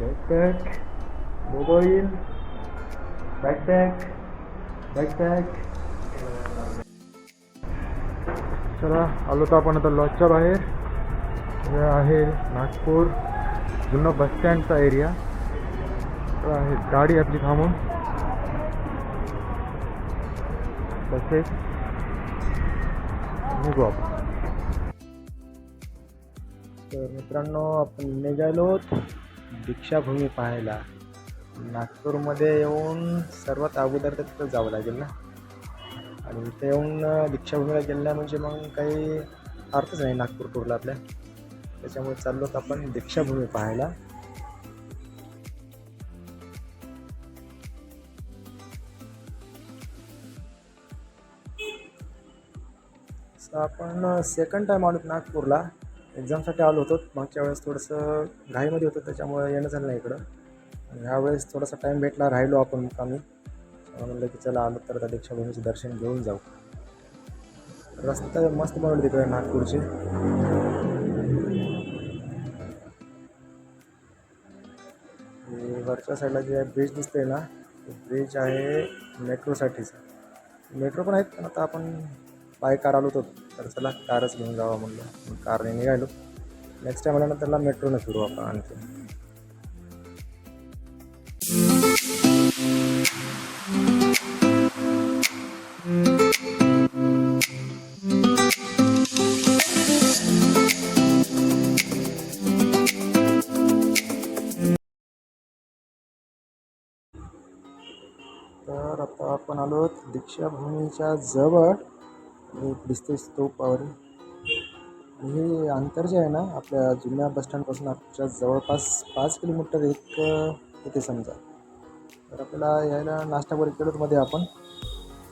Backpack mobile backpack backpack चला आलो तर आपण आता लॉजच्या बाहेर. हे आहे नागपूर जुनं बसस्टँडचा एरिया आहे गाडी आपली थांबून. बसेस निघू आपण. तर मित्रांनो आपण निघालो दीक्षाभूमी पाहायला नागपूरमध्ये येऊन सर्वात अगोदर तर तिथं जावं लागेल ना? आणि इथे येऊन दीक्षाभूमीला गेल्या म्हणजे मग काही अर्थच नाही नागपूर टूरला आपल्या. त्याच्यामुळे चाललो तर आपण दीक्षाभूमी पाहायला. आपण सेकंड टाईम आलो नागपूरला. एक्झामसाठी आलो होतो. मागच्या वेळेस थोडंसं घाईमध्ये होतं त्याच्यामुळे येणं झालं नाही इकडं. आणि ह्यावेळेस थोडासा टाईम भेटला राहिलो आपण मुक्कामी म्हणलं की चला आलो तर त्या दीक्षाभूमीचं दर्शन घेऊन जाऊ. रस्ता मस्त बनवले तिकडे नागपूरचे. वरच्या साईडला जे ब्रिज दिसतंय ना ब्रिज आहे मेट्रोसाठीचं मेट्रो पण आहेत पण आता आपण बाय कार आलो होतो तर चला कारच घेऊन जावा म्हणलं. मग कारने निघालो. नेक्स्ट टाईम त्याला मेट्रोनं फिरू आपण आणखी. तर आता आपण आलो दीक्षाभूमीच्या जवळ. दिसते स्तूपावर हे अंतर जे आहे ना आपल्या जुन्या बसस्टँडपासून आपल्या जवळपास पाच किलोमीटर एक इथे समजा. तर आपल्याला यायला नाश्ता वगैरे मध्ये आपण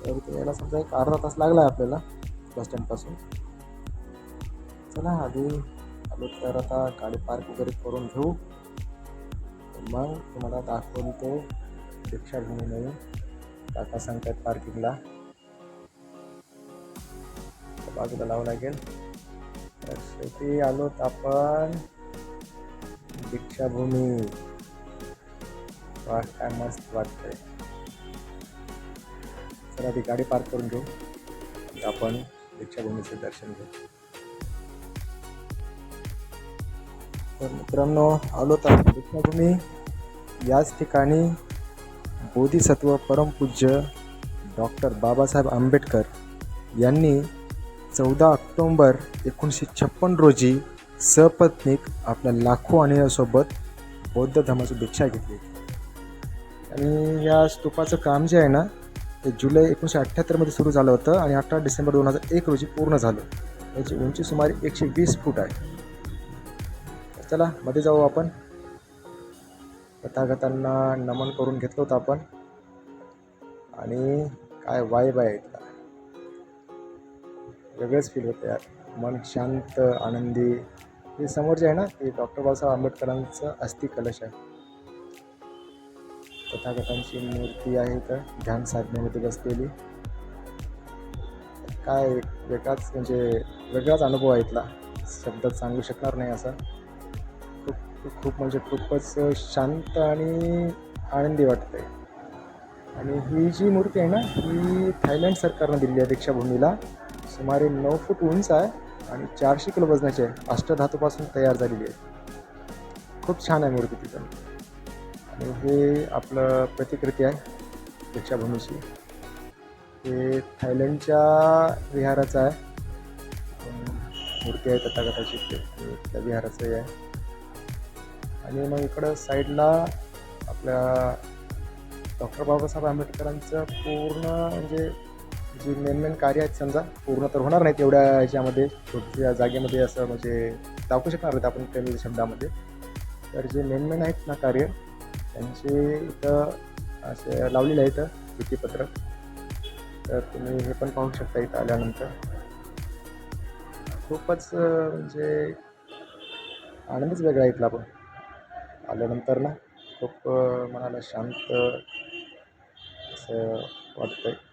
तर इथे यायला समजा एक अर्धा तास लागला आहे आपल्याला बसस्टँडपासून चला आधी आलो तर आता गाडी पार्क वगैरे करून घेऊ. मग तुम्हाला दाखवून तो दीक्षाभूमीमध्ये काका सांगतात पार्किंगला बाजूला लावावं लागेल. तर शेवटी आलोत आपण दीक्षाभूमी. वा काय मस्त वाटतंय. चला ती गाडी पार्क करून घेऊ. आपण दीक्षाभूमीचे दर्शन घेऊ. तर मित्रांनो आलो तर दीक्षाभूमी. याच ठिकाणी बोधिसत्व परमपूज्य डॉक्टर बाबासाहेब आंबेडकर यांनी चौदा ऑक्टोंबर एकोणीसशे छप्पन रोजी सपत्नीक आपल्या लाखो अनुयायांसोबत बौद्ध धर्माची दीक्षा घेतली आणि या स्तूपाचं काम जे आहे ना ते जुलै एकोणीसशे अठ्ठ्याहत्तरमध्ये सुरू झालं होतं आणि अठरा डिसेंबर दोन हजार एक रोजी पूर्ण झालं. याची उंची सुमारे एकशे वीस फूट आहे. चला मध्ये जाऊ आपण. तथागतांना नमन करून घेतलं होतं आपण. आणि काय वाईब आहे वेगळंच फील होतं यार. मन शांत आनंदी. हे समोर जे आहे ना ते डॉक्टर बाबासाहेब आंबेडकरांचं अस्थि कलश आहे. तथागतांची मूर्ती आहे तर ध्यान साधनेमध्ये बसलेली. काय वेगळाच म्हणजे वेगळाच अनुभव आहे इथला. शब्दात सांगू शकणार नाही असा. खूप खूप म्हणजे खूपच शांत आणि आनंदी वाटते आणि ही जी मूर्ती आहे ना ही थायलंड सरकारनं दिली आहे दीक्षाभूमीला. सुमारे नऊ फूट उंच आहे आणि चारशे किलो वजनाची आहे. अष्टधातूपासून तयार झालेली आहे. खूप छान आहे मूर्ती तिथं. आणि हे आपलं प्रतिकृती आहे दीक्षाभूमीची. हे थायलंडच्या विहाराचं आहे. मूर्ती आहे तथागताची त्या विहाराचं आहे. आणि मग इकडं साईडला आपल्या डॉक्टर बाबासाहेब आंबेडकरांचं पूर्ण म्हणजे जी मेन मेन कार्य आहेत समजा पूर्ण तर होणार नाहीत एवढ्या ह्याच्यामध्ये. छोट्या जागेमध्ये असं म्हणजे दाखवू शकणार आहेत आपण कमी शब्दामध्ये. तर जे मेन मेन आहेत ना कार्य त्यांचे इथं असे लावलेले आहेत भित्तीपत्र तर तुम्ही हे पण पाहू शकता इथं आल्यानंतर. खूपच म्हणजे आनंदच वेगळा इथला पण. आल्यानंतर ना खूप मनाला शांत असं वाटतंय. आहे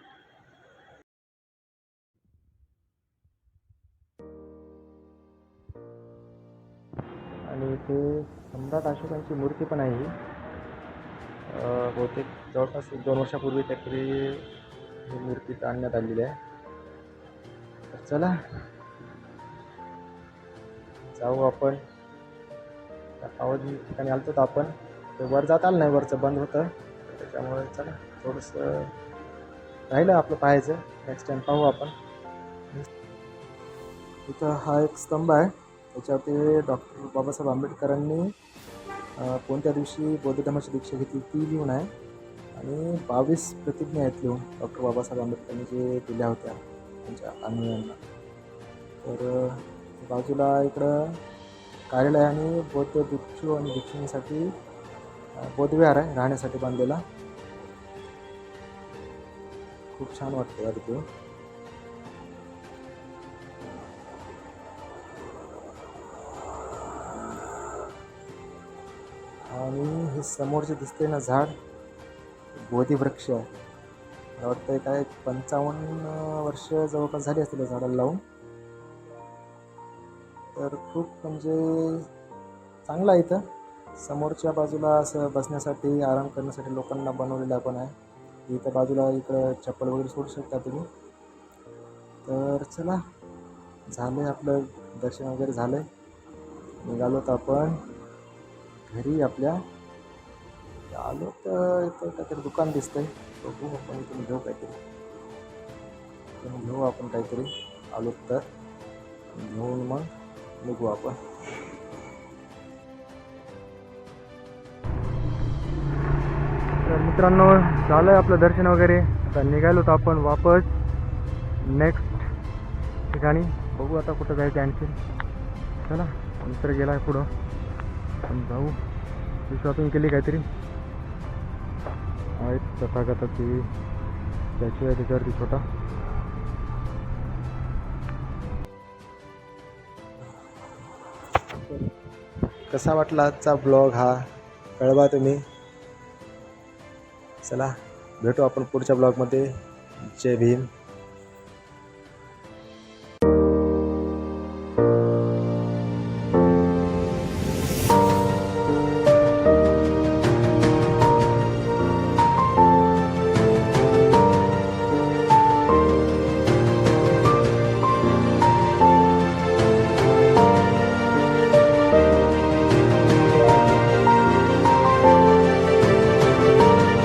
इथे सम्राट अशोकांची मूर्ती पण आहे बहुतेक जवळपास एक दोन वर्षापूर्वी काहीतरी ही मूर्ती आणण्यात आलेली आहे. तर चला जाऊ आपण. त्या पावजी ठिकाणी आलतो तर आपण. ते वर जात आलं नाही वरचं बंद होतं. त्याच्यामुळे चला थोडंसं राहिलं आपलं पाहायचं. नेक्स्ट टाइम पाहू आपण. इथं हा एक स्तंभ आहे. त्याच्यावरती डॉक्टर बाबासाहेब आंबेडकरांनी कोणत्या दिवशी बौद्ध धर्माची दीक्षा घेतली ती लिहून आहे. आणि बावीस प्रतिज्ञा आहेत लिहून डॉक्टर बाबासाहेब आंबेडकरांनी जे दिल्या होत्या त्यांच्या अनुयांना तर बाजूला इकडं कार्यालय आणि बौद्ध भिक्षू आणि भिक्षुणीसाठी बौद्धविहार आहे राहण्यासाठी बांधलेला. खूप छान वाटतं यार ते. आणि हे समोर जे दिसते ना झाड बोधिवृक्ष. आहे मला वाटतं काय पंचावन्न वर्ष जवळपास झाली असतील या झाडाला लावून. तर खूप म्हणजे चांगलं आहे इथं. समोरच्या बाजूला असं बसण्यासाठी आराम करण्यासाठी लोकांना बनवलेलं पण आहे. इथं बाजूला इकडं चप्पल वगैरे सोडू शकता तुम्ही. तर चला झालं आहे आपलं दर्शन वगैरे झालं आहे निघालो तर आपण. घरी आपल्या. आलो तर इथं काहीतरी दुकान दिसतंय. बघू आपण इथून घेऊ काहीतरी. इथून घेऊ आपण काहीतरी. आलो तर. घेऊन मग निघू आपण. तर मित्रांनो झालं आहे आपलं दर्शन वगैरे. आता निघालो तर आपण वापस नेक्स्ट ठिकाणी. बघू आता कुठं जायचं आणखी चला मित्र गेला आहे पुढं. जाऊ. शॉपिंग केली काहीतरी. आहेत तथागताची स्टॅच्यू आहे त्याच्यावरती छोटा. कसा वाटला आजचा ब्लॉग हा? कळवा तुम्ही. चला भेटू आपण पुढच्या ब्लॉगमध्ये जय भीम.